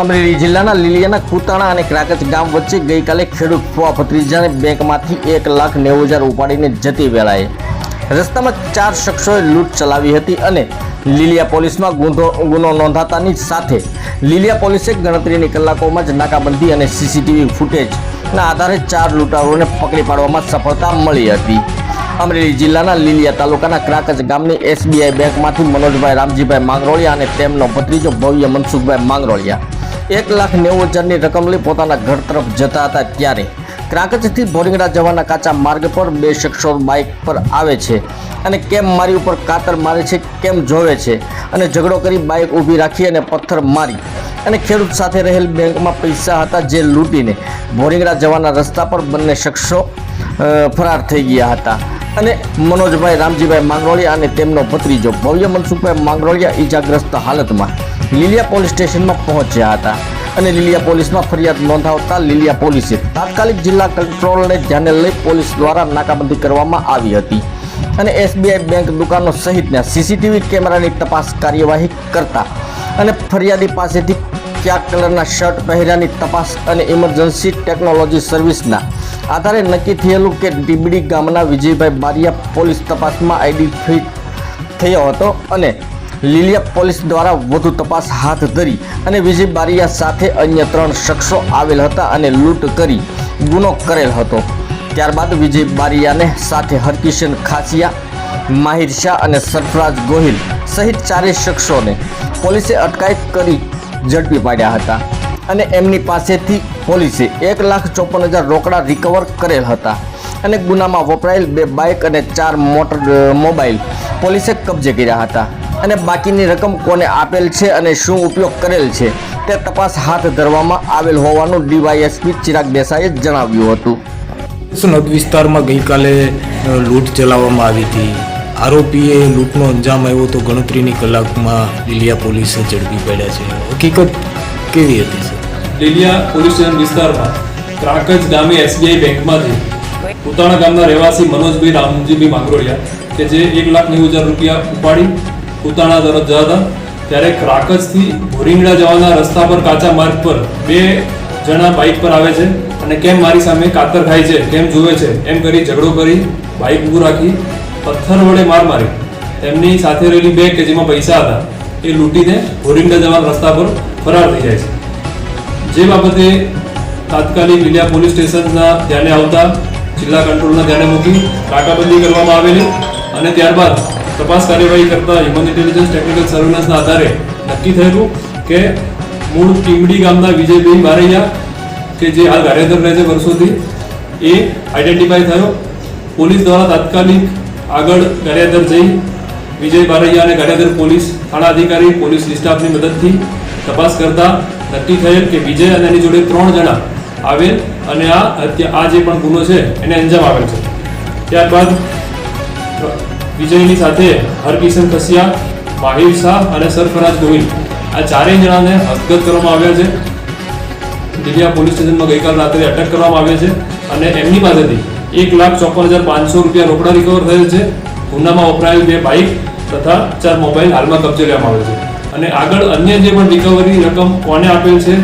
અમરેલી જિલ્લાના લીલિયાના કુતાણા અને ક્રાકચ ગામ વચ્ચે ગઈકાલે ખેડૂત ફુવા ભત્રીજાને બેંકમાંથી એક લાખ નેવું હજાર ઉપાડીને જતી વેળાએ રસ્તામાં ચાર શખ્સોએ લૂંટ ચલાવી હતી અને લીલિયા પોલીસમાં ગુનો ગુનો નોંધાતાની સાથે લીલિયા પોલીસે ગણતરીની કલાકોમાં જ નાકાબંધી અને સીસીટીવી ફૂટેજના આધારે ચાર લૂંટારોને પકડી પાડવામાં સફળતા મળી હતી. અમરેલી જિલ્લાના લીલિયા તાલુકાના ક્રાકચ ગામની એસબીઆઈ બેંકમાંથી મનોજભાઈ રામજીભાઈ માંગરોળિયા અને તેમનો ભત્રીજો ભવ્ય મનસુખભાઈ માંગરોળિયા એક લાખ નેવું હજારની રકમ લઈ પોતાના ઘર તરફ જતા હતા ત્યારે ક્રાકચથી ભોરિંગડા જવાના કાચા માર્ગ પર બે શખ્સો બાઇક પર આવે છે અને કેમ મારી ઉપર કાતર મારે છે, કેમ જોવે છે અને ઝઘડો કરી બાઇક ઊભી રાખી અને પથ્થર મારી અને ખેડૂત સાથે રહેલ બેંકમાં પૈસા હતા જે લૂંટીને ભોરિંગડા જવાના રસ્તા પર બંને શખ્સો ફરાર થઈ ગયા હતા અને મનોજભાઈ રામજીભાઈ માંગરોળિયા અને તેમનો ભત્રીજો ભવ્ય મનસુખભાઈ માંગરોળિયા ઈજાગ્રસ્ત હાલતમાં લીલિયા પોલીસ સ્ટેશનમાં પહોંચ્યા હતા અને લીલિયા પોલીસમાં ફરિયાદ નોંધાવતા લીલિયા પોલીસે તાત્કાલિક જિલ્લા કંટ્રોલને ધ્યાને લઈ પોલીસ દ્વારા નાકાબંધી કરવામાં આવી હતી અને એસબીઆઈ બેંક દુકાનો સહિતના સીસીટીવી કેમેરાની તપાસ કાર્યવાહી કરતા અને ફરિયાદી પાસેથી કયા કલરના શર્ટ પહેર્યાની તપાસ અને ઇમરજન્સી ટેકનોલોજી સર્વિસના આધારે નક્કી થયેલું કે ડીબડી ગામના વિજયભાઈ બારિયા પોલીસ તપાસમાં આઈડેન્ટિફાઈ થયો હતો અને લીલિયા પોલીસ દ્વારા વધુ તપાસ હાથ ધરી અને વિજય બારિયા સાથે અન્ય ત્રણ શખ્સો આવેલ હતા અને લૂંટ કરી ગુનો કરેલ હતો. ત્યારબાદ વિજય બારિયાને સાથે હરકિશન ખાસિયા, માહિર શાહ અને સરફરાજ ગોહિલ સહિત ચારેય શખ્સોને પોલીસે અટકાયત કરી ઝડપી પાડ્યા હતા અને એમની પાસેથી પોલીસે એક લાખ ચોપન હજાર રોકડા રિકવર કરેલ હતા અને ગુનામાં વપરાયેલ બે બાઇક અને ચાર મોટર મોબાઈલ પોલીસે કબજે કર્યા હતા. અને બાકીની રકમ કોને આપેલ છે અને શું ઉપયોગ કરેલ છે તે તપાસ હાથ ધરવામાં આવેલ હોવાનું ડીવાયએસપી ચિરાગ દેસાઈએ જણાવ્યું હતું. નદ વિસ્તારમાં ગઈકાલે લૂંટ ચલાવવામાં આવી હતી. આરોપીએ લૂંટનો અંજામ આવ્યો તો ગણતરીની કલાકમાં લીલિયા પોલીસે ઝડપી પડ્યા છે. હકીકત કેવી હતી સર? લીલિયા પોલીસ સ્ટેશન વિસ્તારમાં ત્રાકજ ગામે એસબીઆઈ બેંકમાંથી ઉતાણા ગામના રહેવાસી મનોજભાઈ રામજીભાઈ માંગરોળિયા કે જે એક લાખ નેવું હજાર રૂપિયા ઉપાડી ઉતાણા તરફ જતા હતા. ત્યારે ક્રાકચથી ભોરિંગડા જવાના રસ્તા પર કાચા માર્ગ પર બે જણા બાઇક પર આવે છે અને કેમ મારી સામે કાતર ખાય છે, કેમ જુએ છે, એમ કરી ઝઘડો કરી બાઇક ઊભું રાખી પથ્થર વડે માર મારી તેમની સાથે રહેલી બેગ કે જેમાં પૈસા હતા, એ લૂંટીને ભોરિંગડા જવાના રસ્તા પર ફરાર થઈ જાય છે. જે બાબતે તાત્કાલિક લીલિયા પોલીસ સ્ટેશનના ધ્યાને આવતા જિલ્લા કંટ્રોલના ધ્યાને મૂકી નાકાબંધી કરવામાં આવેલી અને ત્યારબાદ તપાસ કાર્યવાહી કરતા હ્યુમન ઇન્ટેલિજન્સ ટેકનિકલ સર્વેલન્સના આધારે નક્કી થયેલું કે મૂળ ટીમડી ગામના વિજયભાઈ બારૈયા કે જે હાલ ગારિયાધર રહે છે વર્ષોથી, એ આઈડેન્ટિફાઈ થયો. પોલીસ દ્વારા તાત્કાલિક આગળ ગારિયાધર જઈ વિજય બારૈયા અને ગારિયાધર પોલીસ થાણા અધિકારી, પોલીસ સ્ટાફની મદદથી તપાસ કરતા નક્કી થયેલ કે વિજય અને એની જોડે ત્રણ જણા આવેલ અને આ હત્યા આ જે પણ ગુનો છે, એને અંજામ આવેલ છે. ત્યારબાદ વિજયની સાથે હરકિશન કસિયા, માહિર શાહ અને સરફરાજ ગોહિલ. આ ચારેય જણાને હસ્તગત કરવામાં આવ્યા છે. દિલિયા પોલીસ સ્ટેશનમાં ગઈકાલ રાત્રે અટક કરવામાં આવ્યા છે અને એમની પાસેથી એક લાખ ચોપન હજાર પાંચસો રૂપિયા રોકડા રિકવર થયેલ છે. ગુનામાં વપરાયેલ બે બાઇક તથા ચાર મોબાઈલ હાલમાં કબજે લેવામાં આવ્યો છે. અને આગળ અન્ય જે પણ રિકવરી રકમ કોને આપેલ છે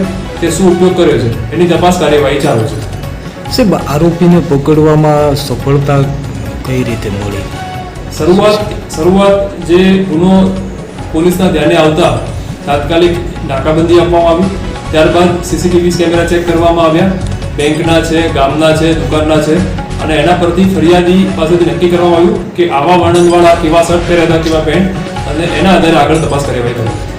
તે શું ઉપયોગ કર્યો છે, એની તપાસ કાર્યવાહી ચાલુ છે. સાહેબ, આરોપીને પકડવામાં સફળતા કઈ રીતે મળી? શરૂઆત શરૂઆત જે ગુનો પોલીસના ધ્યાને આવતા તાત્કાલિક નાકાબંધી આપવામાં આવી. ત્યારબાદ સીસીટીવી કેમેરા ચેક કરવામાં આવ્યા. બેંકના છે, ગામના છે, દુકાનના છે. અને એના પરથી ફરિયાદી પાસેથી નક્કી કરવામાં આવ્યું કે આવા વર્ણનવાળા કેવા શર્ટ પહેર્યા હતા, કેવા પેન્ટ. અને એના આધારે આગળ તપાસ કાર્યવાહી કરી.